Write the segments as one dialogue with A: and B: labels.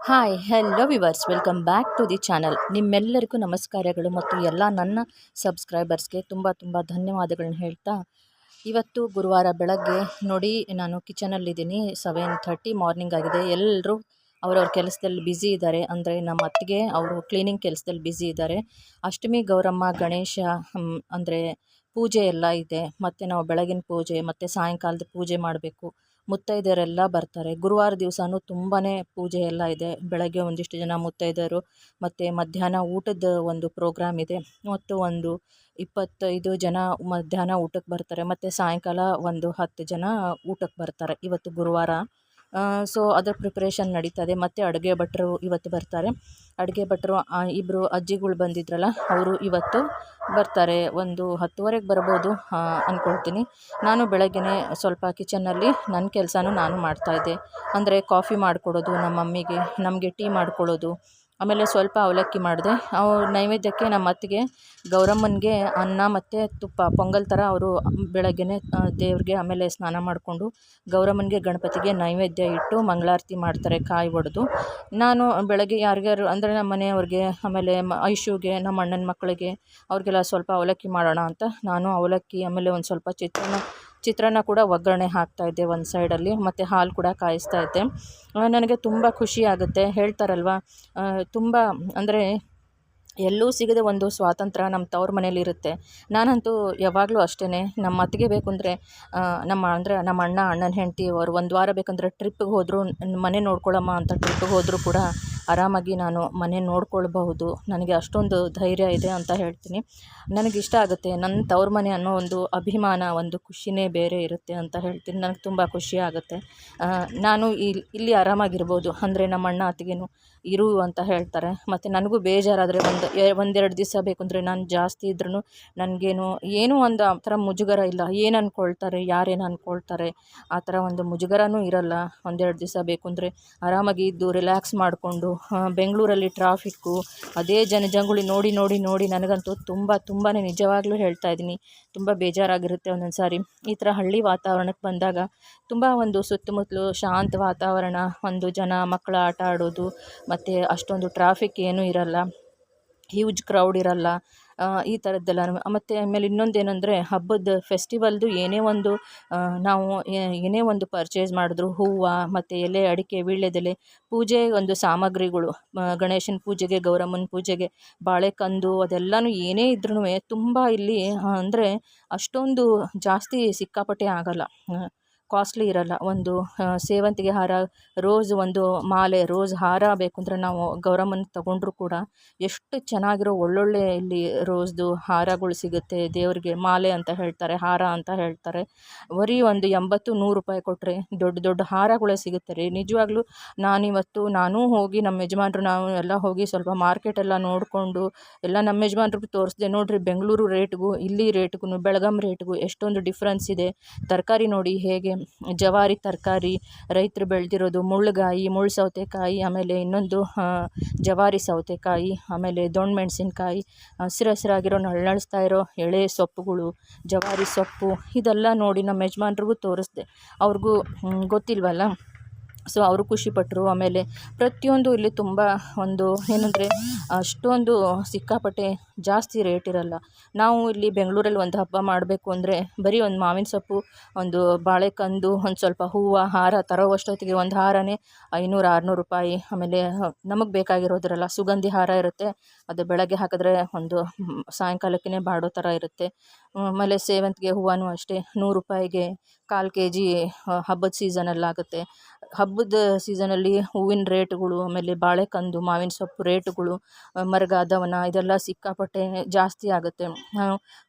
A: Hi hello viewers welcome back to the channel ನಿಮ್ಮೆಲ್ಲರಿಗೂ ನಮಸ್ಕಾರಗಳು ಮತ್ತು ಎಲ್ಲ ನನ್ನ ಸಬ್ಸ್ಕ್ರೈಬರ್ಸ್ಗೆ ತುಂಬ ತುಂಬ ಧನ್ಯವಾದಗಳನ್ನ ಹೇಳ್ತಾ, ಇವತ್ತು ಗುರುವಾರ ಬೆಳಗ್ಗೆ ನೋಡಿ ನಾನು ಕಿಚನಲ್ಲಿದ್ದೀನಿ ಸೆವೆನ್ ಥರ್ಟಿ ಮಾರ್ನಿಂಗ್ ಆಗಿದೆ. ಎಲ್ಲರೂ ಅವರವ್ರ ಕೆಲಸದಲ್ಲಿ ಬ್ಯುಸಿ ಇದ್ದಾರೆ. ಅಂದರೆ ನಮ್ಮ ಅತ್ತಿಗೆ ಅವರು ಕ್ಲೀನಿಂಗ್ ಕೆಲಸದಲ್ಲಿ ಬ್ಯುಸಿ ಇದ್ದಾರೆ. ಅಷ್ಟಮಿ, ಗೌರಮ್ಮ, ಗಣೇಶ ಅಂದರೆ ಪೂಜೆ ಎಲ್ಲ ಇದೆ. ಮತ್ತು ನಾವು ಬೆಳಗಿನ ಪೂಜೆ, ಮತ್ತು ಸಾಯಂಕಾಲದ ಪೂಜೆ ಮಾಡಬೇಕು. ಮುತ್ತೈದೆಯರೆಲ್ಲ ಬರ್ತಾರೆ. ಗುರುವಾರ ದಿವಸನೂ ತುಂಬಾ ಪೂಜೆ ಎಲ್ಲ ಇದೆ. ಬೆಳಗ್ಗೆ ಒಂದಿಷ್ಟು ಜನ ಮುತ್ತೈದೆಯರು, ಮತ್ತು ಮಧ್ಯಾಹ್ನ ಊಟದ ಒಂದು ಪ್ರೋಗ್ರಾಮ್ ಇದೆ. ಮತ್ತು ಒಂದು ಇಪ್ಪತ್ತೈದು ಜನ ಮಧ್ಯಾಹ್ನ ಊಟಕ್ಕೆ ಬರ್ತಾರೆ, ಮತ್ತು ಸಾಯಂಕಾಲ ಒಂದು ಹತ್ತು ಜನ ಊಟಕ್ಕೆ ಬರ್ತಾರೆ. ಇವತ್ತು ಗುರುವಾರ ಸೊ ಅದರ ಪ್ರಿಪ್ರೇಷನ್ ನಡೀತಾ ಇದೆ ಮತ್ತು ಅಡುಗೆ ಭಟ್ರು ಇವತ್ತು ಬರ್ತಾರೆ. ಅಡುಗೆ ಭಟ್ರು ಇಬ್ಬರು ಅಜ್ಜಿಗಳು ಬಂದಿದ್ರಲ್ಲ, ಅವರು ಇವತ್ತು ಬರ್ತಾರೆ. ಒಂದು ಹತ್ತುವರೆಗೆ ಬರ್ಬೋದು ಅಂದ್ಕೊಳ್ತೀನಿ ನಾನು ಬೆಳಗ್ಗೆ ಸ್ವಲ್ಪ ಕಿಚನ್ನಲ್ಲಿ ನನ್ನ ಕೆಲಸನೂ ನಾನು ಮಾಡ್ತಾಯಿದ್ದೆ ಅಂದರೆ ಕಾಫಿ ಮಾಡಿಕೊಡೋದು ನಮ್ಮ ಮಮ್ಮಿಗೆ ನಮಗೆ ಟೀ ಮಾಡ್ಕೊಳ್ಳೋದು ಆಮೇಲೆ ಸ್ವಲ್ಪ ಅವಲಕ್ಕಿ ಮಾಡಿದೆ. ಅವು ನೈವೇದ್ಯಕ್ಕೆ ನಮ್ಮ ಅತ್ತಿಗೆ, ಗೌರಮ್ಮನಿಗೆ ಅನ್ನ ಮತ್ತು ತುಪ್ಪ, ಪೊಂಗಲ್ ಥರ ಅವರು ಬೆಳಗ್ಗೆ ದೇವ್ರಿಗೆ ಆಮೇಲೆ ಸ್ನಾನ ಮಾಡಿಕೊಂಡು ಗೌರಮ್ಮನಿಗೆ, ಗಣಪತಿಗೆ ನೈವೇದ್ಯ ಇಟ್ಟು ಮಂಗಳಾರತಿ ಮಾಡ್ತಾರೆ ಕಾಯಿ ಒಡೆದು. ನಾನು ಬೆಳಗ್ಗೆ ಯಾರಿಗಾರು ಅಂದರೆ ನಮ್ಮ ಮನೆಯವ್ರಿಗೆ, ಆಮೇಲೆ ಐಶುಗೆ, ನಮ್ಮ ಅಣ್ಣನ ಮಕ್ಕಳಿಗೆ ಅವ್ರಿಗೆಲ್ಲ ಸ್ವಲ್ಪ ಅವಲಕ್ಕಿ ಮಾಡೋಣ ಅಂತ ನಾನು ಅವಲಕ್ಕಿ ಆಮೇಲೆ ಒಂದು ಸ್ವಲ್ಪ ಚಿತ್ರಾನ್ನ ಚಿತ್ರಾನ್ನ ಕೂಡ ಒಗ್ಗರಣೆ ಹಾಕ್ತಾಯಿದ್ದೆ ಒಂದು ಸೈಡಲ್ಲಿ, ಮತ್ತು ಹಾಲು ಕೂಡ ಕಾಯಿಸ್ತಾ ಇದ್ದೆ. ನನಗೆ ತುಂಬ ಖುಷಿ ಆಗುತ್ತೆ. ಹೇಳ್ತಾರಲ್ವ ತುಂಬ, ಅಂದರೆ ಎಲ್ಲೂ ಸಿಗದ ಒಂದು ಸ್ವಾತಂತ್ರ್ಯ ನಮ್ಮ ತವ್ರ ಮನೇಲಿರುತ್ತೆ ನಾನಂತೂ ಯಾವಾಗಲೂ ಅಷ್ಟೇ ನಮ್ಮ ಅತ್ತಿಗೆ ಬೇಕು ಅಂದರೆ ನಮ್ಮ ಅಂದರೆ ನಮ್ಮ ಅಣ್ಣ, ಅಣ್ಣನ ಹೆಂಡತಿ ಅವರು ಒಂದು ವಾರ ಬೇಕಂದರೆ ಟ್ರಿಪ್ಪಿಗೆ ಹೋದರೂ ಮನೆ ನೋಡ್ಕೊಳ್ಳಮ್ಮ ಅಂತ ಟ್ರಿಪ್ಪಿಗೆ ಹೋದರೂ ಕೂಡ ಆರಾಮಾಗಿ ನಾನು ಮನೆ ನೋಡ್ಕೊಳ್ಬಹುದು. ನನಗೆ ಅಷ್ಟೊಂದು ಧೈರ್ಯ ಇದೆ ಅಂತ ಹೇಳ್ತೀನಿ. ನನಗೆ ಇಷ್ಟ ಆಗುತ್ತೆ. ನನ್ನ ತವ್ರ ಮನೆ ಅನ್ನೋ ಒಂದು ಅಭಿಮಾನ, ಒಂದು ಖುಷಿನೇ ಬೇರೆ ಇರುತ್ತೆ ಅಂತ ಹೇಳ್ತೀನಿ. ನನಗೆ ತುಂಬ ಖುಷಿ ಆಗುತ್ತೆ. ನಾನು ಇಲ್ಲಿ ಇಲ್ಲಿ ಆರಾಮಾಗಿರ್ಬೋದು. ಅಂದರೆ ನಮ್ಮ ಅಣ್ಣ, ಅತ್ತಿಗೆನು ಇರು ಅಂತ ಹೇಳ್ತಾರೆ. ಮತ್ತು ನನಗೂ ಬೇಜಾರಾದರೆ ಒಂದು ಒಂದೆರಡು ದಿವಸ ಬೇಕು ಅಂದರೆ ನಾನು ಜಾಸ್ತಿ ಇದ್ರೂ ನನಗೇನು, ಏನೂ ಒಂದು ಆ ಥರ ಮುಜುಗರ ಇಲ್ಲ. ಏನು ಅಂದ್ಕೊಳ್ತಾರೆ ಯಾರೇನು ಅಂದ್ಕೊಳ್ತಾರೆ ಆ ಥರ ಒಂದು ಮುಜುಗರನೂ ಇರಲ್ಲ. ಒಂದೆರಡು ದಿವಸ ಬೇಕು ಅಂದರೆ ಆರಾಮಾಗಿ ಇದ್ದು ರಿಲ್ಯಾಕ್ಸ್ ಮಾಡಿಕೊಂಡು ಬೆಂಗಳೂರಲ್ಲಿ ಟ್ರಾಫಿಕ್ಕು ಅದೇ ಜನಜಂಗುಳಿ ನೋಡಿ ನೋಡಿ ನೋಡಿ ನನಗಂತೂ ತುಂಬ ತುಂಬಾ ನಿಜವಾಗ್ಲೂ ಹೇಳ್ತಾ ಇದ್ದೀನಿ. ತುಂಬ ಬೇಜಾರಾಗಿರುತ್ತೆ ಒಂದೊಂದು ಸಾರಿ ಈ ಥರ ಹಳ್ಳಿ ವಾತಾವರಣಕ್ಕೆ ಬಂದಾಗ ತುಂಬ ಒಂದು ಸುತ್ತಮುತ್ತಲು ಶಾಂತ ವಾತಾವರಣ, ಒಂದು ಜನ ಮಕ್ಕಳು ಆಟ ಆಡೋದು, ಮತ್ತು ಅಷ್ಟೊಂದು ಟ್ರಾಫಿಕ್ ಏನೂ ಇರಲ್ಲ. ಹ್ಯೂಜ್ ಕ್ರೌಡ್ ಇರಲ್ಲ ಈ ಥರದ್ದೆಲ್ಲ ಮತ್ತು ಆಮೇಲೆ ಇನ್ನೊಂದು ಏನಂದರೆ ಹಬ್ಬದ ಫೆಸ್ಟಿವಲ್ದು ಏನೇ ಒಂದು ನಾವು ಏನೇ ಒಂದು ಪರ್ಚೇಸ್ ಮಾಡಿದ್ರು, ಹೂವು ಮತ್ತು ಎಲೆ, ಅಡಿಕೆ, ವೀಳ್ಯದೆಲೆ, ಪೂಜೆ ಒಂದು ಸಾಮಗ್ರಿಗಳು ಗಣೇಶನ ಪೂಜೆಗೆ, ಗೌರಮ್ಮನ ಪೂಜೆಗೆ, ಬಾಳೆಕಂದು ಅದೆಲ್ಲನೂ ಏನೇ ಇದ್ರೂ ತುಂಬ ಇಲ್ಲಿ ಅಂದರೆ ಅಷ್ಟೊಂದು ಜಾಸ್ತಿ ಸಿಕ್ಕಾಪಟ್ಟೆ ಆಗೋಲ್ಲ. ಕಾಸ್ಟ್ಲಿ ಇರಲ್ಲ. ಒಂದು ಸೇವಂತಿಗೆ ಹಾರ, ರೋಸ್ ಒಂದು ಮಾಲೆ, ರೋಸ್ ಹಾರ ಬೇಕು ಅಂದರೆ ನಾವು ಗೌರಮ್ಮನ ತಗೊಂಡ್ರು ಕೂಡ ಎಷ್ಟು ಚೆನ್ನಾಗಿರೋ ಒಳ್ಳೊಳ್ಳೆ ಇಲ್ಲಿ ರೋಸ್ದು ಹಾರಗಳು ಸಿಗುತ್ತೆ. ದೇವರಿಗೆ ಮಾಲೆ ಅಂತ ಹೇಳ್ತಾರೆ, ಹಾರ ಅಂತ ಹೇಳ್ತಾರೆ. ಬರೀ ಒಂದು ಎಂಬತ್ತು, ನೂರು ರೂಪಾಯಿ ಕೊಟ್ಟರೆ ದೊಡ್ಡ ದೊಡ್ಡ ಹಾರಗಳೇ ಸಿಗುತ್ತೆ ರೀ. ನಿಜವಾಗ್ಲೂ ನಾನಿವತ್ತು, ನಾನೂ ಹೋಗಿ ನಮ್ಮ ಯಜಮಾನ್ರು, ನಾವು ಎಲ್ಲ ಹೋಗಿ ಸ್ವಲ್ಪ ಮಾರ್ಕೆಟೆಲ್ಲ ನೋಡಿಕೊಂಡು ಎಲ್ಲ ನಮ್ಮ ಯಜಮಾನ್ರಿಗೂ ತೋರಿಸ್ದೆ. ನೋಡಿರಿ ಬೆಂಗಳೂರು ರೇಟ್ಗೂ ಇಲ್ಲಿ ರೇಟ್ಗೂ ಬೆಳಗಾಂ ರೇಟ್ಗೂ ಎಷ್ಟೊಂದು ಡಿಫ್ರೆನ್ಸ್ ಇದೆ. ತರಕಾರಿ ನೋಡಿ ಹೇಗೆ ಜವಾರಿ ತರಕಾರಿ, ರೈತರು ಬೆಳೆದಿರೋದು ಮುಳ್ಳುಗಾಯಿ, ಮುಳ್ಳು ಸೌತೆಕಾಯಿ, ಆಮೇಲೆ ಇನ್ನೊಂದು ಜವಾರಿ ಸೌತೆಕಾಯಿ, ಆಮೇಲೆ ದೊಣ್ಣೆ ಮೆಣಸಿನ್ಕಾಯಿ ಹಸಿರು ಹಸಿರಾಗಿರೋ, ನಳನಳಿಸ್ತಾ ಇರೋ ಎಳೆ ಸೊಪ್ಪುಗಳು, ಜವಾರಿ ಸೊಪ್ಪು, ಇದೆಲ್ಲ ನೋಡಿ ನಮ್ಮ ಯಜಮಾನ್ರಿಗೂ ತೋರಿಸ್ದೆ. ಅವ್ರಿಗೂ ಗೊತ್ತಿಲ್ವಲ್ಲ? ಸೊ ಅವರು ಖುಷಿಪಟ್ಟರು ಆಮೇಲೆ ಪ್ರತಿಯೊಂದು ಇಲ್ಲಿ ತುಂಬ ಒಂದು ಏನಂದರೆ, ಅಷ್ಟೊಂದು ಸಿಕ್ಕಾಪಟ್ಟೆ ಜಾಸ್ತಿ ರೇಟ್ ಇರಲ್ಲ. ನಾವು ಇಲ್ಲಿ ಬೆಂಗಳೂರಲ್ಲಿ ಒಂದು ಹಬ್ಬ ಮಾಡಬೇಕು ಅಂದರೆ ಬರೀ ಒಂದು ಮಾವಿನ ಸೊಪ್ಪು, ಒಂದು ಬಾಳೆಕಂದು, ಒಂದು ಸ್ವಲ್ಪ ಹೂವು, ಹಾರ ತರೋವಷ್ಟೊತ್ತಿಗೆ ಒಂದು ಹಾರನೇ ಐನೂರು, ಆರುನೂರು ರೂಪಾಯಿ. ಆಮೇಲೆ ನಮಗೆ ಬೇಕಾಗಿರೋದ್ರಲ್ಲ ಸುಗಂಧಿ ಹಾರ ಇರುತ್ತೆ. ಅದು ಬೆಳಗ್ಗೆ ಹಾಕಿದ್ರೆ ಒಂದು ಸಾಯಂಕಾಲಕ್ಕೇ ಬಾಡೋ ಥರ ಇರುತ್ತೆ. ಆಮೇಲೆ ಸೇವಂತಿಗೆ ಹೂವೂ ಅಷ್ಟೇ ನೂರು ರೂಪಾಯಿಗೆ ಕಾಲು ಕೆ ಜಿ ಹಬ್ಬದ ಸೀಸನಲ್ಲಾಗುತ್ತೆ ಹಬ್ಬದ ಸೀಸನಲ್ಲಿ ಹೂವಿನ ರೇಟ್ಗಳು, ಆಮೇಲೆ ಬಾಳೆಕಂದು, ಮಾವಿನ ಸೊಪ್ಪು ರೇಟ್ಗಳು ಮರಗಾದವನ ಇದೆಲ್ಲ ಸಿಕ್ಕಾಪಟ್ಟೆ ಜಾಸ್ತಿ ಆಗುತ್ತೆ.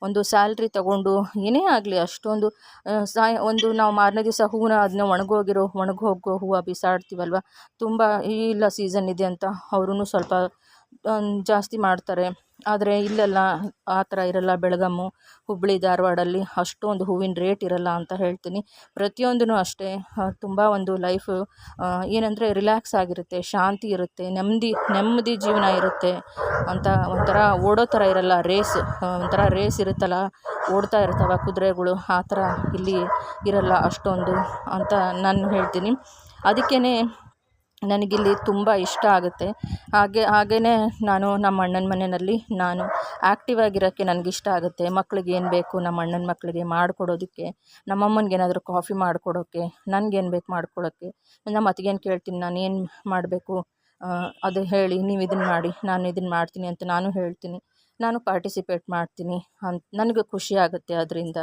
A: ಒಂದು ಸ್ಯಾಲ್ರಿ ತಗೊಂಡು ಏನೇ ಆಗಲಿ ಅಷ್ಟೊಂದು ಸಾಯ, ಒಂದು ನಾವು ಮಾರನೇ ದಿವಸ ಹೂವನ್ನ ಅದನ್ನ ಒಣಗೋಗಿರೋ, ಒಣಗೋಗೋ ಹೂವು ಬಿಸಾಡ್ತೀವಲ್ವ? ತುಂಬ ಇಲ್ಲ ಸೀಸನ್ ಇದೆ ಅಂತ ಅವ್ರೂ ಸ್ವಲ್ಪ ಜಾಸ್ತಿ ಮಾಡ್ತಾರೆ. ಆದರೆ ಇಲ್ಲೆಲ್ಲ ಆ ಥರ ಇರಲ್ಲ. ಬೆಳಗಾಮು ಹುಬ್ಬಳ್ಳಿ ಧಾರವಾಡಲ್ಲಿ ಅಷ್ಟೊಂದು ಹೂವಿನ ರೇಟ್ ಇರಲ್ಲ ಅಂತ ಹೇಳ್ತೀನಿ. ಪ್ರತಿಯೊಂದೂ ಅಷ್ಟೇ. ತುಂಬ ಒಂದು ಲೈಫು ಏನಂದರೆ ರಿಲ್ಯಾಕ್ಸ್ ಆಗಿರುತ್ತೆ, ಶಾಂತಿ ಇರುತ್ತೆ, ನೆಮ್ಮದಿ ನೆಮ್ಮದಿ ಜೀವನ ಇರುತ್ತೆ ಅಂತ ಒಂಥರ ಓಡೋ ಥರ ಇರಲ್ಲ. ರೇಸ್ ಒಂಥರ ರೇಸ್ ಇರುತ್ತಲ್ಲ, ಓಡ್ತಾ ಇರ್ತವೆ ಕುದುರೆಗಳು, ಆ ಥರ ಇಲ್ಲಿ ಇರಲ್ಲ ಅಷ್ಟೊಂದು ಅಂತ ನಾನು ಹೇಳ್ತೀನಿ. ಅದಕ್ಕೇ ನನಗಿಲ್ಲಿ ತುಂಬ ಇಷ್ಟ ಆಗುತ್ತೆ. ಹಾಗೆ ಹಾಗೆಯೇ ನಾನು ನಮ್ಮ ಅಣ್ಣನ ಮನೆಯಲ್ಲಿ ನಾನು ಆ್ಯಕ್ಟಿವ್ ಆಗಿರೋಕ್ಕೆ ನನಗಿಷ್ಟ ಆಗುತ್ತೆ. ಮಕ್ಳಿಗೆ ಏನು ಬೇಕು ನಮ್ಮ ಅಣ್ಣನ ಮಕ್ಕಳಿಗೆ ಮಾಡಿಕೊಡೋದಕ್ಕೆ ನಮ್ಮ ಅಮ್ಮನಿಗೆ ಏನಾದರೂ ಕಾಫಿ ಮಾಡಿಕೊಡೋಕ್ಕೆ ನನಗೇನು ಬೇಕು ಮಾಡ್ಕೊಳ್ಳೋಕ್ಕೆ ನಮ್ಮ ಅತ್ತಿಗೇನು ಕೇಳ್ತೀನಿ, ನಾನು ಏನು ಮಾಡಬೇಕು ಅದು ಹೇಳಿ, ನೀವು ಇದನ್ನು ಮಾಡಿ, ನಾನು ಇದನ್ನು ಮಾಡ್ತೀನಿ ಅಂತ ನಾನು ಹೇಳ್ತೀನಿ. ನಾನು ಪಾರ್ಟಿಸಿಪೇಟ್ ಮಾಡ್ತೀನಿ ಅಂತ, ನನಗೆ ಖುಷಿ ಆಗುತ್ತೆ ಅದರಿಂದ.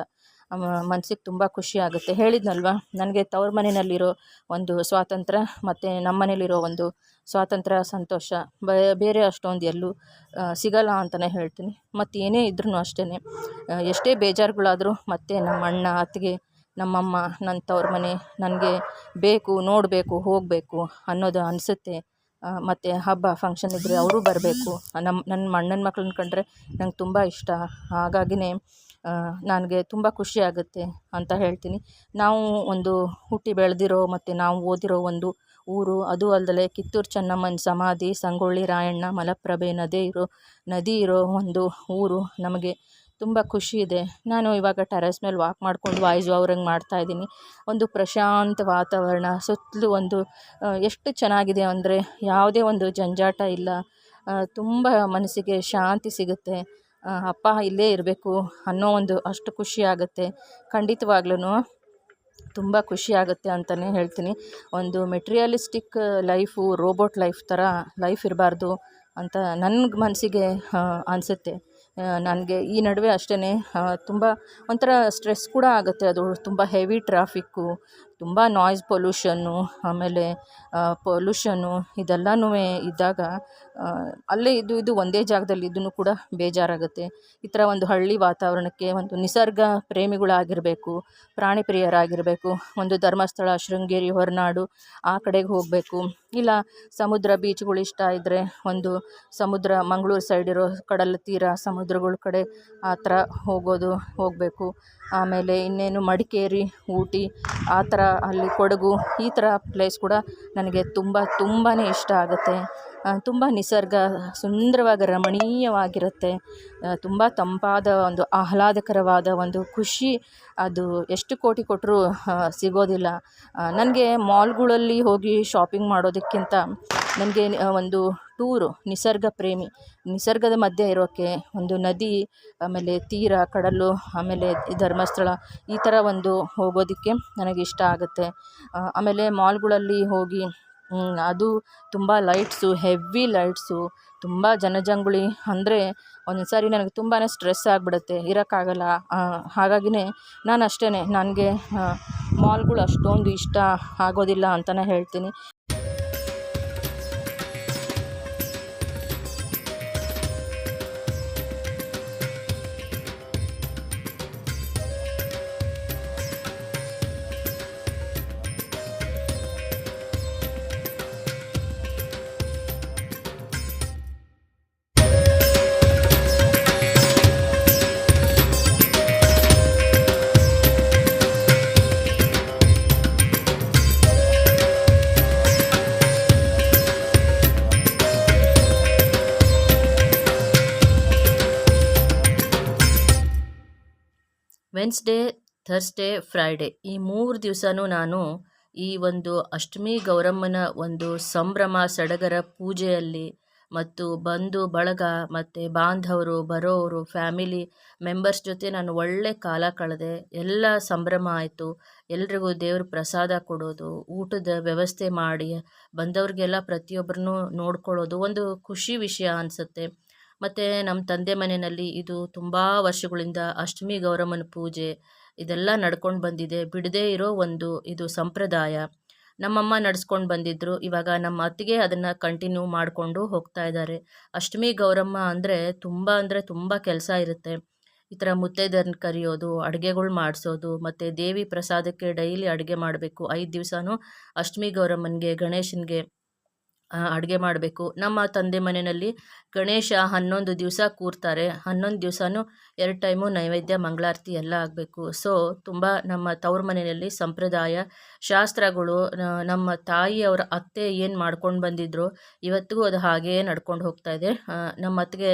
A: ಮನ್ಸಿಗೆ ತುಂಬ ಖುಷಿ ಆಗುತ್ತೆ. ಹೇಳಿದ್ನಲ್ವ, ನನಗೆ ತವ್ರ ಮನೆಯಲ್ಲಿರೋ ಒಂದು ಸ್ವಾತಂತ್ರ್ಯ ಮತ್ತು ನಮ್ಮ ಮನೇಲಿರೋ ಒಂದು ಸ್ವಾತಂತ್ರ್ಯ ಸಂತೋಷ ಬೇರೆ ಅಷ್ಟೊಂದು ಎಲ್ಲೂ ಸಿಗಲ್ಲ ಅಂತಲೇ ಹೇಳ್ತೀನಿ. ಮತ್ತು ಏನೇ ಇದ್ರೂ ಅಷ್ಟೇ ಎಷ್ಟೇ ಬೇಜಾರುಗಳಾದರೂ ಮತ್ತು ನಮ್ಮ ಅಣ್ಣ, ಅತ್ತಿಗೆ, ನಮ್ಮಮ್ಮ ನನ್ನ ತವ್ರ ಮನೆ ನನಗೆ ಬೇಕು, ನೋಡಬೇಕು, ಹೋಗಬೇಕು ಅನ್ನೋದು ಅನಿಸುತ್ತೆ. ಮತ್ತು ಹಬ್ಬ ಫಂಕ್ಷನ್ ಇದ್ದರೆ ಅವರು ಬರಬೇಕು. ನಮ್ಮ ನನ್ನ ಅಣ್ಣನ ಮಕ್ಕಳನ್ನ ಕಂಡ್ರೆ ನಂಗೆ ತುಂಬ ಇಷ್ಟ. ಹಾಗಾಗಿನೇ ನನಗೆ ತುಂಬ ಖುಷಿ ಆಗುತ್ತೆ ಅಂತ ಹೇಳ್ತೀನಿ. ನಾವು ಒಂದು ಹುಟ್ಟಿ ಬೆಳೆದಿರೋ ಮತ್ತು ನಾವು ಓದಿರೋ ಒಂದು ಊರು, ಅದು ಅಲ್ಲದೆ ಕಿತ್ತೂರು ಚೆನ್ನಮ್ಮನ ಸಮಾಧಿ, ಸಂಗೊಳ್ಳಿ ರಾಯಣ್ಣ, ಮಲಪ್ರಭೆ ನದಿ ಇರೋ ನದಿ ಇರೋ ಒಂದು ಊರು ನಮಗೆ ತುಂಬ ಖುಷಿ ಇದೆ. ನಾನು ಇವಾಗ ಟೆರೆಸ್ ಮೇಲೆ ವಾಕ್ ಮಾಡಿಕೊಂಡು ವಾಯ್ಸ್ ಮಾಡ್ತಾ ಮಾಡ್ತಾಯಿದ್ದೀನಿ ಒಂದು ಪ್ರಶಾಂತ ವಾತಾವರಣ, ಸುತ್ತಲೂ ಒಂದು ಎಷ್ಟು ಚೆನ್ನಾಗಿದೆ ಅಂದರೆ ಯಾವುದೇ ಒಂದು ಜಂಜಾಟ ಇಲ್ಲ. ತುಂಬ ಮನಸ್ಸಿಗೆ ಶಾಂತಿ ಸಿಗುತ್ತೆ. ಅಪ್ಪ ಇಲ್ಲೇ ಇರಬೇಕು ಅನ್ನೋ ಒಂದು ಅಷ್ಟು ಖುಷಿ ಆಗುತ್ತೆ. ಖಂಡಿತವಾಗ್ಲೂ ತುಂಬ ಖುಷಿ ಆಗುತ್ತೆ ಅಂತಲೇ ಹೇಳ್ತೀನಿ. ಒಂದು ಮೆಟ್ರಿಯಲಿಸ್ಟಿಕ್ ಲೈಫು, ರೋಬೋಟ್ ಲೈಫ್ ಥರ ಲೈಫ್ ಇರಬಾರ್ದು ಅಂತ ನನ್ನ ಮನಸ್ಸಿಗೆ ಅನಿಸುತ್ತೆ. ನನಗೆ ಈ ನಡುವೆ ಅಷ್ಟೇ ತುಂಬ ಒಂಥರ ಸ್ಟ್ರೆಸ್ ಕೂಡ ಆಗುತ್ತೆ. ಅದು ತುಂಬ ಹೆವಿ ಟ್ರಾಫಿಕ್ಕು ತುಂಬ ನಾಯ್ಸ್ ಪೊಲ್ಯೂಷನ್ನು ಆಮೇಲೆ ಪೊಲ್ಯೂಷನ್ನು ಇದೆಲ್ಲನೂ ಇದ್ದಾಗ ಅಲ್ಲೇ ಇದು ಇದು ಒಂದೇ ಜಾಗದಲ್ಲಿ ಇದ್ದೂ ಕೂಡ ಬೇಜಾರಾಗುತ್ತೆ. ಈ ಥರ ಒಂದು ಹಳ್ಳಿ ವಾತಾವರಣಕ್ಕೆ ಒಂದು ನಿಸರ್ಗ ಪ್ರೇಮಿಗಳಾಗಿರಬೇಕು, ಪ್ರಾಣಿ ಪ್ರಿಯರಾಗಿರಬೇಕು, ಒಂದು ಧರ್ಮಸ್ಥಳ, ಶೃಂಗೇರಿ, ಹೊರನಾಡು ಆ ಕಡೆಗೆ ಹೋಗಬೇಕು. ಇಲ್ಲ, ಸಮುದ್ರ ಬೀಚ್ಗಳು ಇಷ್ಟ ಇದ್ದರೆ ಒಂದು ಸಮುದ್ರ, ಮಂಗಳೂರು ಸೈಡ್ ಇರೋ ಕಡಲ ತೀರ ಸಮುದ್ರಗಳ ಕಡೆ ಆ ಥರ ಹೋಗೋದು, ಹೋಗಬೇಕು. ಆಮೇಲೆ ಇನ್ನೇನು ಮಡಿಕೇರಿ, ಊಟಿ ಆ ಥರ ಅಲ್ಲಿ ಕೊಡಗು ಈ ಥರ ಪ್ಲೇಸ್ ಕೂಡ ನನಗೆ ತುಂಬ ತುಂಬಾ ಇಷ್ಟ ಆಗುತ್ತೆ. ತುಂಬ ನಿಸರ್ಗ ಸುಂದರವಾಗಿ ರಮಣೀಯವಾಗಿರುತ್ತೆ. ತುಂಬ ತಂಪಾದ ಒಂದು ಆಹ್ಲಾದಕರವಾದ ಒಂದು ಖುಷಿ. ಅದು ಎಷ್ಟು ಕೋಟಿ ಕೊಟ್ಟರೂ ಸಿಗೋದಿಲ್ಲ. ನನಗೆ ಮಾಲ್ಗಳಲ್ಲಿ ಹೋಗಿ ಶಾಪಿಂಗ್ ಮಾಡೋದಕ್ಕಿಂತ ನನಗೆ ಒಂದು ಟೂರು ನಿಸರ್ಗ ಪ್ರೇಮಿ. ನಿಸರ್ಗದ ಮಧ್ಯೆ ಇರೋಕ್ಕೆ ಒಂದು ನದಿ, ಆಮೇಲೆ ತೀರ, ಕಡಲು, ಆಮೇಲೆ ಧರ್ಮಸ್ಥಳ ಈ ಥರ ಒಂದು ಹೋಗೋದಕ್ಕೆ ನನಗೆ ಇಷ್ಟ ಆಗುತ್ತೆ. ಆಮೇಲೆ ಮಾಲ್ಗಳಲ್ಲಿ ಹೋಗಿ ಅದು ತುಂಬ ಲೈಟ್ಸು, ಹೆವಿ ಲೈಟ್ಸು, ತುಂಬ ಜನಜಂಗುಳಿ ಅಂದರೆ ಒಂದೊಂದು ಸಾರಿ ನನಗೆ ತುಂಬಾ ಸ್ಟ್ರೆಸ್ ಆಗಿಬಿಡುತ್ತೆ, ಇರೋಕ್ಕಾಗಲ್ಲ. ಹಾಗಾಗಿನೇ ನಾನು ಅಷ್ಟೇ ನನಗೆ ಮಾಲ್ಗಳು ಅಷ್ಟೊಂದು ಇಷ್ಟ ಆಗೋದಿಲ್ಲ ಅಂತಲೇ ಹೇಳ್ತೀನಿ. ವೆನ್ಸ್ಡೇ ಥರ್ಸ್ಡೇ ಫ್ರೈಡೇ ಈ ಮೂರು ದಿವಸನೂ ನಾನು ಈ ಒಂದು ಅಷ್ಟಮಿ ಗೌರಮ್ಮನ ಒಂದು ಸಂಭ್ರಮ, ಸಡಗರ ಪೂಜೆಯಲ್ಲಿ ಮತ್ತು ಬಂಧು, ಬಳಗ ಮತ್ತು ಬಾಂಧವರು ಬರೋರು ಫ್ಯಾಮಿಲಿ ಮೆಂಬರ್ಸ್ ಜೊತೆ ನಾನು ಒಳ್ಳೆ ಕಾಲ ಕಳೆದೆ. ಎಲ್ಲ ಸಂಭ್ರಮ ಆಯಿತು. ಎಲ್ರಿಗೂ ದೇವ್ರ ಪ್ರಸಾದ ಕೊಡೋದು, ಊಟದ ವ್ಯವಸ್ಥೆ ಮಾಡಿ, ಬಂದವ್ರಿಗೆಲ್ಲ ಪ್ರತಿಯೊಬ್ಬರನ್ನೂ ನೋಡ್ಕೊಳ್ಳೋದು ಒಂದು ಖುಷಿ ವಿಷಯ ಅನಿಸುತ್ತೆ. ಮತ್ತು ನಮ್ಮ ತಂದೆ ಮನೆಯಲ್ಲಿ ಇದು ತುಂಬ ವರ್ಷಗಳಿಂದ ಅಷ್ಟಮಿ ಗೌರಮ್ಮನ ಪೂಜೆ ಇದೆಲ್ಲ ನಡ್ಕೊಂಡು ಬಂದಿದೆ. ಬಿಡದೇ ಇರೋ ಒಂದು ಇದು ಸಂಪ್ರದಾಯ. ನಮ್ಮಮ್ಮ ನಡೆಸ್ಕೊಂಡು ಬಂದಿದ್ದರು ಇವಾಗ ನಮ್ಮ ಅತ್ತಿಗೆ ಅದನ್ನು ಕಂಟಿನ್ಯೂ ಮಾಡಿಕೊಂಡು ಹೋಗ್ತಾ ಇದ್ದಾರೆ. ಅಷ್ಟಮಿ ಗೌರಮ್ಮ ಅಂದರೆ ತುಂಬ ಅಂದರೆ ತುಂಬ ಕೆಲಸ ಇರುತ್ತೆ. ಈ ಥರ ಮುತ್ತೈದೆಯರನ್ನ ಕರೆಯೋದು, ಅಡುಗೆಗಳು ಮಾಡಿಸೋದು, ಮತ್ತು ದೇವಿ ಪ್ರಸಾದಕ್ಕೆ ಡೈಲಿ ಅಡುಗೆ ಮಾಡಬೇಕು. ಐದು ದಿವಸನೂ ಅಷ್ಟಮಿ ಗೌರಮ್ಮನಿಗೆ, ಗಣೇಶನಿಗೆ ಅಡುಗೆ ಮಾಡಬೇಕು. ನಮ್ಮ ತಂದೆ ಮನೆಯಲ್ಲಿ ಗಣೇಶ ಹನ್ನೊಂದು ದಿವಸ ಕೂರ್ತಾರೆ. ಹನ್ನೊಂದು ದಿವಸನೂ ಎರಡು ಟೈಮು ನೈವೇದ್ಯ, ಮಂಗಳಾರತಿ ಎಲ್ಲ ಆಗಬೇಕು. ಸೊ ತುಂಬ ನಮ್ಮ ತವ್ರ ಮನೆಯಲ್ಲಿ ಸಂಪ್ರದಾಯ, ಶಾಸ್ತ್ರಗಳು ನಮ್ಮ ತಾಯಿಯವರ ಅತ್ತೆ ಏನು ಮಾಡ್ಕೊಂಡು ಬಂದಿದ್ರು ಇವತ್ತಿಗೂ ಅದು ಹಾಗೇ ನಡ್ಕೊಂಡು ಹೋಗ್ತಾ ಇದೆ. ನಮ್ಮ ಅತ್ತಿಗೆ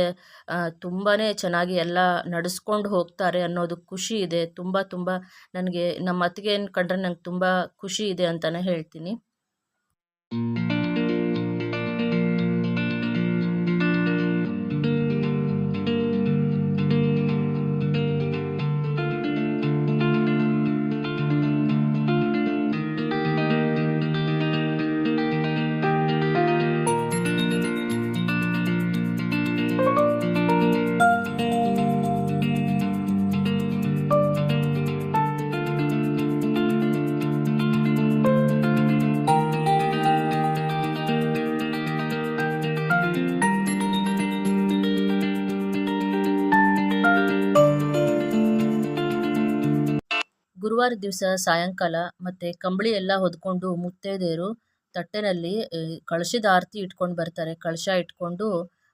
A: ತುಂಬಾ ಚೆನ್ನಾಗಿ ಎಲ್ಲ ನಡೆಸ್ಕೊಂಡು ಹೋಗ್ತಾರೆ ಅನ್ನೋದು ಖುಷಿ ಇದೆ. ತುಂಬ ತುಂಬ ನನಗೆ, ನಮ್ಮ ಅತ್ತಿಗೆಯನ್ನು ಕಂಡ್ರೆ ನಂಗೆ ತುಂಬ ಖುಷಿ ಇದೆ ಅಂತಲೇ ಹೇಳ್ತೀನಿ. ಗುರುವಾರ ದಿವಸ ಸಾಯಂಕಾಲ ಮತ್ತು ಕಂಬಳಿ ಎಲ್ಲ ಹೊದ್ಕೊಂಡು ಮುತ್ತೈದೆಯರು ತಟ್ಟೆನಲ್ಲಿ ಕಳಶದ ಆರತಿ ಇಟ್ಕೊಂಡು ಬರ್ತಾರೆ. ಕಳಶ ಇಟ್ಕೊಂಡು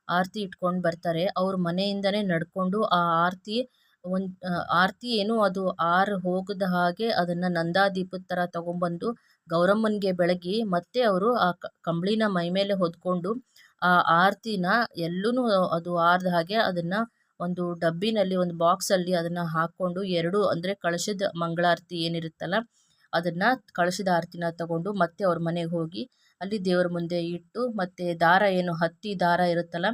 A: ಆರತಿ ಇಟ್ಕೊಂಡು ಬರ್ತಾರೆ. ಅವ್ರ ಮನೆಯಿಂದನೇ ನಡ್ಕೊಂಡು ಆ ಆರತಿ ಒಂದು ಆರತಿ ಏನು ಅದು ಆರು ಹೋಗದ ಹಾಗೆ ಅದನ್ನು ನಂದಾದೀಪದ ಥರ ತಗೊಂಬಂದು ಗೌರಮ್ಮನಿಗೆ ಬೆಳಗಿ ಮತ್ತೆ ಅವರು ಆ ಕಂಬಳಿನ ಮೈ ಮೇಲೆ ಹೊದ್ಕೊಂಡು ಆ ಆರತಿನ ಎಲ್ಲೂ ಅದು ಆರ್ದ ಹಾಗೆ ಅದನ್ನು ಒಂದು ಡಬ್ಬಿನಲ್ಲಿ, ಒಂದು ಬಾಕ್ಸಲ್ಲಿ ಅದನ್ನು ಹಾಕ್ಕೊಂಡು ಎರಡು ಅಂದರೆ ಕಳಶದ ಮಂಗಳಾರತಿ ಏನಿರುತ್ತಲ್ಲ, ಅದನ್ನು ಕಳಶದ ಆರತಿನ ತಗೊಂಡು ಮತ್ತೆ ಅವ್ರ ಮನೆಗೆ ಹೋಗಿ ಅಲ್ಲಿ ದೇವ್ರ ಮುಂದೆ ಇಟ್ಟು ಮತ್ತು ದಾರ ಏನು, ಹತ್ತಿ ದಾರ ಇರುತ್ತಲ್ಲ,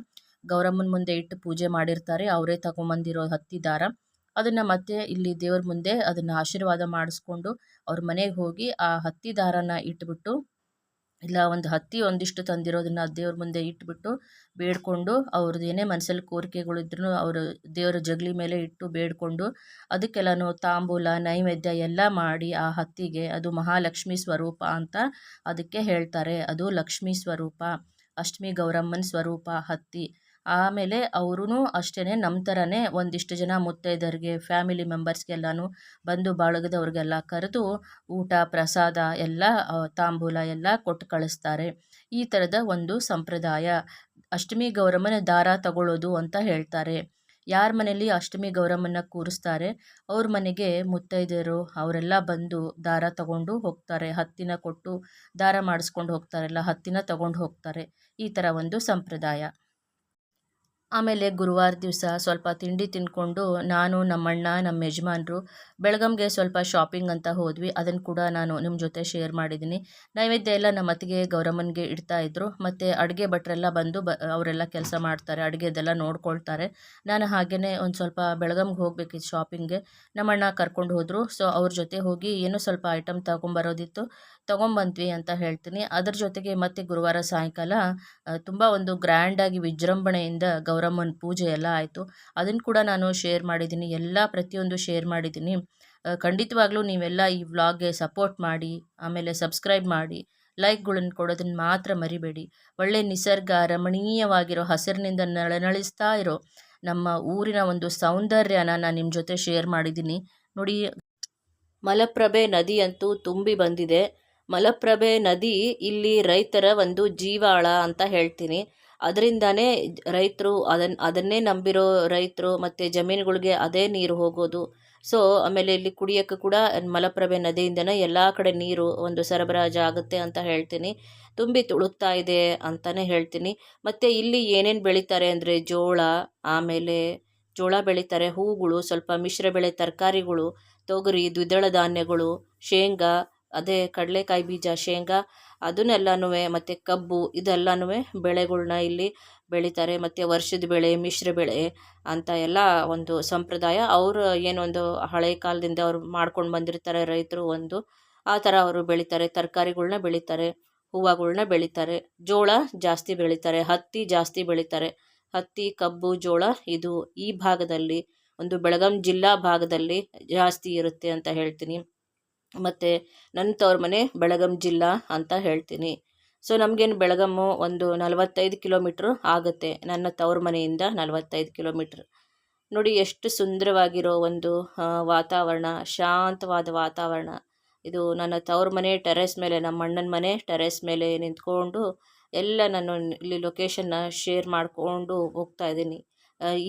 A: ಗೌರಮ್ಮನ ಮುಂದೆ ಇಟ್ಟು ಪೂಜೆ ಮಾಡಿರ್ತಾರೆ, ಅವರೇ ತಗೊಂಬಂದಿರೋ ಹತ್ತಿ ದಾರ. ಅದನ್ನು ಮತ್ತೆ ಇಲ್ಲಿ ದೇವ್ರ ಮುಂದೆ ಅದನ್ನು ಆಶೀರ್ವಾದ ಮಾಡಿಸ್ಕೊಂಡು ಅವ್ರ ಮನೆಗೆ ಹೋಗಿ ಆ ಹತ್ತಿ ದಾರನ ಇಟ್ಬಿಟ್ಟು ಇಲ್ಲ ಒಂದು ಹತ್ತಿ ಒಂದಿಷ್ಟು ತಂದಿರೋದನ್ನು ದೇವ್ರ ಮುಂದೆ ಇಟ್ಬಿಟ್ಟು ಬೇಡ್ಕೊಂಡು ಅವ್ರದ್ದು ಏನೇ ಮನಸ್ಸಲ್ಲಿ ಕೋರಿಕೆಗಳಿದ್ರೂ ಅವರು ದೇವರ ಜಗಲಿ ಮೇಲೆ ಇಟ್ಟು ಬೇಡ್ಕೊಂಡು ಅದಕ್ಕೆಲ್ಲನೂ ತಾಂಬೂಲ, ನೈವೇದ್ಯ ಎಲ್ಲ ಮಾಡಿ ಆ ಹತ್ತಿಗೆ ಅದು ಮಹಾಲಕ್ಷ್ಮಿ ಸ್ವರೂಪ ಅಂತ ಅದಕ್ಕೆ ಹೇಳ್ತಾರೆ. ಅದು ಲಕ್ಷ್ಮೀ ಸ್ವರೂಪ, ಅಷ್ಟಮಿ ಗೌರಮ್ಮನ ಸ್ವರೂಪ ಹತ್ತಿ. ಆಮೇಲೆ ಅವರೂ ಅಷ್ಟೇ ನಮ್ಮ ಥರನೇ ಒಂದಿಷ್ಟು ಜನ ಮುತ್ತೈದರಿಗೆ, ಫ್ಯಾಮಿಲಿ ಮೆಂಬರ್ಸ್ಗೆಲ್ಲನೂ ಬಂದು ಬಳಗದವ್ರಿಗೆಲ್ಲ ಕರೆದು ಊಟ, ಪ್ರಸಾದ ಎಲ್ಲ ತಾಂಬೂಲ ಎಲ್ಲ ಕೊಟ್ಟು ಕಳಿಸ್ತಾರೆ. ಈ ಥರದ ಒಂದು ಸಂಪ್ರದಾಯ. ಅಷ್ಟಮಿ ಗೌರಮ್ಮನ ದಾರ ತಗೊಳ್ಳೋದು ಅಂತ ಹೇಳ್ತಾರೆ. ಯಾರ ಮನೆಯಲ್ಲಿ ಅಷ್ಟಮಿ ಗೌರಮ್ಮನ ಕೂರಿಸ್ತಾರೆ, ಅವ್ರ ಮನೆಗೆ ಮುತ್ತೈದೆಯರು ಅವರೆಲ್ಲ ಬಂದು ದಾರ ತಗೊಂಡು ಹೋಗ್ತಾರೆ. ಹತ್ತಿನ ಕೊಟ್ಟು ದಾರ ಮಾಡಿಸ್ಕೊಂಡು ಹೋಗ್ತಾರಲ್ಲ, ಹತ್ತಿನ ತಗೊಂಡು ಹೋಗ್ತಾರೆ. ಈ ಥರ ಒಂದು ಸಂಪ್ರದಾಯ. ಆಮೇಲೆ ಗುರುವಾರ ದಿವಸ ಸ್ವಲ್ಪ ತಿಂಡಿ ತಿಂದ್ಕೊಂಡು ನಾನು ನಮ್ಮಣ್ಣ, ನಮ್ಮ ಯಜಮಾನ್ರು ಬೆಳಗಮ್ಗೆ ಸ್ವಲ್ಪ ಶಾಪಿಂಗ್ ಅಂತ ಹೋದ್ವಿ. ಅದನ್ನು ಕೂಡ ನಾನು ನಿಮ್ಮ ಜೊತೆ ಶೇರ್ ಮಾಡಿದ್ದೀನಿ ನೈವೇದ್ಯ ಎಲ್ಲ ನಮ್ಮ ಅತ್ತಿಗೆ ಗೌರಮ್ಮನಿಗೆ ಇಡ್ತಾ ಇದ್ರು. ಮತ್ತು ಅಡುಗೆ ಭಟ್ರೆಲ್ಲ ಬಂದು ಬ, ಅವರೆಲ್ಲ ಕೆಲಸ ಮಾಡ್ತಾರೆ, ಅಡುಗೆದೆಲ್ಲ ನೋಡ್ಕೊಳ್ತಾರೆ. ನಾನು ಹಾಗೇ ಒಂದು ಸ್ವಲ್ಪ ಬೆಳಗಮ್ಗೆ ಹೋಗ್ಬೇಕಿತ್ತು ಶಾಪಿಂಗ್ಗೆ ನಮ್ಮಣ್ಣ ಕರ್ಕೊಂಡು ಹೋದರು. ಸೊ ಅವ್ರ ಜೊತೆ ಹೋಗಿ ಏನೋ ಸ್ವಲ್ಪ ಐಟಮ್ ತಗೊಂಬರೋದಿತ್ತು ತೊಗೊಂಬಂದ್ವಿ ಅಂತ ಹೇಳ್ತೀನಿ. ಅದ್ರ ಜೊತೆಗೆ ಮತ್ತೆ ಗುರುವಾರ ಸಾಯಂಕಾಲ ತುಂಬ ಒಂದು ಗ್ರ್ಯಾಂಡಾಗಿ ವಿಜೃಂಭಣೆಯಿಂದ ಗೌರಮ್ಮನ ಪೂಜೆ ಎಲ್ಲ ಆಯಿತು. ಅದನ್ನು ಕೂಡ ನಾನು ಶೇರ್ ಮಾಡಿದ್ದೀನಿ. ಎಲ್ಲ ಪ್ರತಿಯೊಂದು ಶೇರ್ ಮಾಡಿದ್ದೀನಿ. ಖಂಡಿತವಾಗ್ಲೂ ನೀವೆಲ್ಲ ಈ ವ್ಲಾಗ್ಗೆ ಸಪೋರ್ಟ್ ಮಾಡಿ, ಆಮೇಲೆ ಸಬ್ಸ್ಕ್ರೈಬ್ ಮಾಡಿ ಲೈಕ್ಗಳನ್ನು ಕೊಡೋದನ್ನು ಮಾತ್ರ ಮರಿಬೇಡಿ. ಒಳ್ಳೆ ನಿಸರ್ಗ, ರಮಣೀಯವಾಗಿರೋ, ಹಸಿರಿನಿಂದ ನಳನಳಿಸ್ತಾ ಇರೋ ನಮ್ಮ ಊರಿನ ಒಂದು ಸೌಂದರ್ಯನ ನಾನು ನಿಮ್ಮ ಜೊತೆ ಶೇರ್ ಮಾಡಿದ್ದೀನಿ. ನೋಡಿ, ಮಲಪ್ರಭೆ ನದಿ ಅಂತೂ ತುಂಬಿ ಬಂದಿದೆ. ಮಲಪ್ರಭೆ ನದಿ ಇಲ್ಲಿ ರೈತರ ಒಂದು ಜೀವಾಳ ಅಂತ ಹೇಳ್ತೀನಿ. ಅದರಿಂದಾನೇ ರೈತರು ಅದನ್ನು ಅದನ್ನೇ ನಂಬಿರೋ ರೈತರು ಮತ್ತು ಜಮೀನುಗಳಿಗೆ ಅದೇ ನೀರು ಹೋಗೋದು. ಸೊ, ಆಮೇಲೆ ಇಲ್ಲಿ ಕುಡಿಯೋಕ್ಕೆ ಕೂಡ ಮಲಪ್ರಭೆ ನದಿಯಿಂದನೇ ಎಲ್ಲ ಕಡೆ ನೀರು ಒಂದು ಸರಬರಾಜು ಆಗುತ್ತೆ ಅಂತ ಹೇಳ್ತೀನಿ. ತುಂಬಿ ತುಳುಕ್ತಾ ಇದೆ ಅಂತಲೇ ಹೇಳ್ತೀನಿ. ಮತ್ತು ಇಲ್ಲಿ ಏನೇನು ಬೆಳೀತಾರೆ ಅಂದರೆ ಜೋಳ, ಆಮೇಲೆ ಜೋಳ ಬೆಳೀತಾರೆ ಹೂಗಳು ಸ್ವಲ್ಪ ಮಿಶ್ರ ಬೆಳೆ ತರಕಾರಿಗಳು, ತೊಗರಿ, ದ್ವಿದಳ ಧಾನ್ಯಗಳು, ಶೇಂಗಾ ಅದೇ ಕಡಲೆಕಾಯಿ ಬೀಜ, ಶೇಂಗಾ ಅದನ್ನೆಲ್ಲನೂ ಮತ್ತು ಕಬ್ಬು ಇದೆಲ್ಲನೂ ಬೆಳೆಗಳನ್ನ ಇಲ್ಲಿ ಬೆಳೀತಾರೆ. ಮತ್ತು ವರ್ಷದ ಬೆಳೆ, ಮಿಶ್ರ ಬೆಳೆ ಅಂತ ಎಲ್ಲ ಒಂದು ಸಂಪ್ರದಾಯ. ಅವರು ಏನೊಂದು ಹಳೆ ಕಾಲದಿಂದ ಅವ್ರು ಮಾಡ್ಕೊಂಡು ಬಂದಿರ್ತಾರೆ ರೈತರು ಒಂದು, ಆ ಥರ ಅವರು ಬೆಳೀತಾರೆ. ತರಕಾರಿಗಳ್ನ ಬೆಳೀತಾರೆ, ಹೂವುಗಳ್ನ ಬೆಳೀತಾರೆ, ಜೋಳ ಜಾಸ್ತಿ ಬೆಳೀತಾರೆ, ಹತ್ತಿ ಜಾಸ್ತಿ ಬೆಳೀತಾರೆ. ಹತ್ತಿ, ಕಬ್ಬು, ಜೋಳ ಇದು ಈ ಭಾಗದಲ್ಲಿ, ಒಂದು ಬೆಳಗಾಂ ಜಿಲ್ಲಾ ಭಾಗದಲ್ಲಿ ಜಾಸ್ತಿ ಇರುತ್ತೆ ಅಂತ ಹೇಳ್ತೀನಿ. ಮತ್ತು ನನ್ನ ತವ್ರ ಮನೆ ಬೆಳಗಾಂ ಜಿಲ್ಲಾ ಅಂತ ಹೇಳ್ತೀನಿ. ಸೊ, ನಮಗೇನು ಬೆಳಗಾಮು ಒಂದು ನಲವತ್ತೈದು ಕಿಲೋಮೀಟ್ರ್ ಆಗುತ್ತೆ. ನನ್ನ ತವ್ರ ಮನೆಯಿಂದ ನಲವತ್ತೈದು ಕಿಲೋಮೀಟ್ರ್. ನೋಡಿ, ಎಷ್ಟು ಸುಂದರವಾಗಿರೋ ಒಂದು ವಾತಾವರಣ, ಶಾಂತವಾದ ವಾತಾವರಣ. ಇದು ನನ್ನ ತವ್ರ ಮನೆ ಟೆರೆಸ್ ಮೇಲೆ, ನಮ್ಮ ಅಣ್ಣನ ಮನೆ ಟೆರೆಸ್ ಮೇಲೆ ನಿಂತ್ಕೊಂಡು ಎಲ್ಲ ನಾನು ಇಲ್ಲಿ ಲೊಕೇಶನ್ನ ಶೇರ್ ಮಾಡಿಕೊಂಡು ಹೋಗ್ತಾ ಇದ್ದೀನಿ.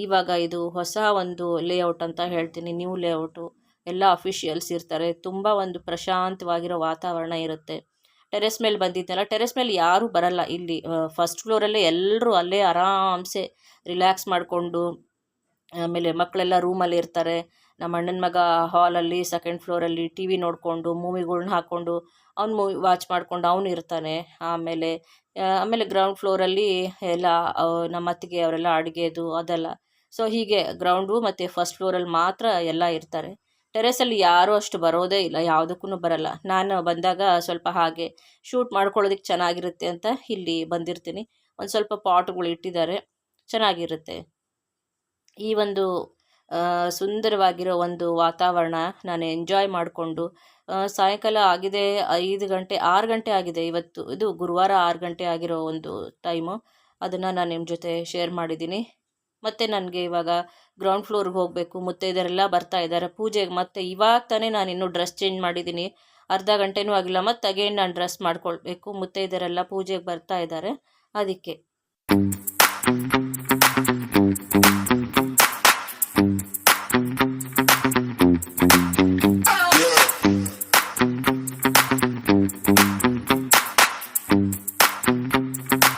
A: ಇವಾಗ ಇದು ಹೊಸ ಒಂದು ಲೇಔಟ್ ಅಂತ ಹೇಳ್ತೀನಿ ನ್ಯೂ ಲೇಔಟು ಎಲ್ಲ ಅಫಿಷಿಯಲ್ಸ್ ಇರ್ತಾರೆ. ತುಂಬ ಒಂದು ಪ್ರಶಾಂತವಾಗಿರೋ ವಾತಾವರಣ ಇರುತ್ತೆ. ಟೆರೆಸ್ ಮೇಲೆ ಬಂದಿದ್ದೆಲ್ಲ ಟೆರೆಸ್ ಮೇಲೆ ಯಾರೂ ಬರಲ್ಲ ಇಲ್ಲಿ. ಫಸ್ಟ್ ಫ್ಲೋರಲ್ಲೇ ಎಲ್ಲರೂ ಅಲ್ಲೇ ಆರಾಮ್ಸೆ ರಿಲ್ಯಾಕ್ಸ್ ಮಾಡಿಕೊಂಡು, ಆಮೇಲೆ ಮಕ್ಕಳೆಲ್ಲ ರೂಮಲ್ಲಿ ಇರ್ತಾರೆ. ನಮ್ಮ ಅಣ್ಣನ ಮಗ ಹಾಲಲ್ಲಿ ಸೆಕೆಂಡ್ ಫ್ಲೋರಲ್ಲಿ ಟಿ ವಿ ನೋಡಿಕೊಂಡು ಮೂವಿಗಳ್ನ ಹಾಕ್ಕೊಂಡು ಅವ್ನು ಮೂವಿ ವಾಚ್ ಮಾಡ್ಕೊಂಡು ಅವನು ಇರ್ತಾನೆ. ಆಮೇಲೆ ಆಮೇಲೆ ಗ್ರೌಂಡ್ ಫ್ಲೋರಲ್ಲಿ ಎಲ್ಲ ನಮ್ಮ ಅತ್ತಿಗೆ ಅವರೆಲ್ಲ ಅಡುಗೆದು ಅದೆಲ್ಲ. ಸೊ ಹೀಗೆ ಗ್ರೌಂಡು ಮತ್ತು ಫಸ್ಟ್ ಫ್ಲೋರಲ್ಲಿ ಮಾತ್ರ ಎಲ್ಲ ಇರ್ತಾರೆ. ಟೆರೆಸಲ್ಲಿ ಯಾರೂ ಅಷ್ಟು ಬರೋದೇ ಇಲ್ಲ, ಯಾವುದಕ್ಕೂ ಬರಲ್ಲ. ನಾನು ಬಂದಾಗ ಸ್ವಲ್ಪ ಹಾಗೆ ಶೂಟ್ ಮಾಡ್ಕೊಳ್ಳೋದಕ್ಕೆ ಚೆನ್ನಾಗಿರುತ್ತೆ ಅಂತ ಇಲ್ಲಿ ಬಂದಿರ್ತೀನಿ. ಒಂದು ಸ್ವಲ್ಪ ಪಾಟ್ಗಳು ಇಟ್ಟಿದ್ದಾರೆ, ಚೆನ್ನಾಗಿರುತ್ತೆ. ಈ ಒಂದು ಸುಂದರವಾಗಿರೋ ಒಂದು ವಾತಾವರಣ ನಾನು ಎಂಜಾಯ್ ಮಾಡಿಕೊಂಡು ಸಾಯಂಕಾಲ ಆಗಿದೆ, ಐದು ಗಂಟೆ, ಆರು ಗಂಟೆ ಆಗಿದೆ ಇವತ್ತು. ಇದು ಗುರುವಾರ ಆರು ಗಂಟೆ ಆಗಿರೋ ಒಂದು ಟೈಮು. ಅದನ್ನು ನಾನು ನಿಮ್ಮ ಜೊತೆ ಶೇರ್ ಮಾಡಿದ್ದೀನಿ. ಮತ್ತು ನನಗೆ ಇವಾಗ ಗ್ರೌಂಡ್ ಫ್ಲೋರ್ಗೆ ಹೋಗಬೇಕು ಮುತ್ತೈದರೆಲ್ಲ ಬರ್ತಾ ಇದ್ದಾರೆ. ಪೂಜೆಗೆ ಮತ್ತೆ ಇವಾಗ ತಾನೇ ನಾನು ಇನ್ನೂ ಡ್ರೆಸ್ ಚೇಂಜ್ ಮಾಡಿದ್ದೀನಿ. ಅರ್ಧ ಗಂಟೆನೂ ಆಗಿಲ್ಲ ಮತ್ತು ಅಗೇನ್ ನಾನು ಡ್ರೆಸ್ ಮಾಡ್ಕೊಳ್ಬೇಕು ಮುತ್ತೈದರೆಲ್ಲ ಪೂಜೆಗೆ ಬರ್ತಾ ಇದ್ದಾರೆ. ಅದಕ್ಕೆ.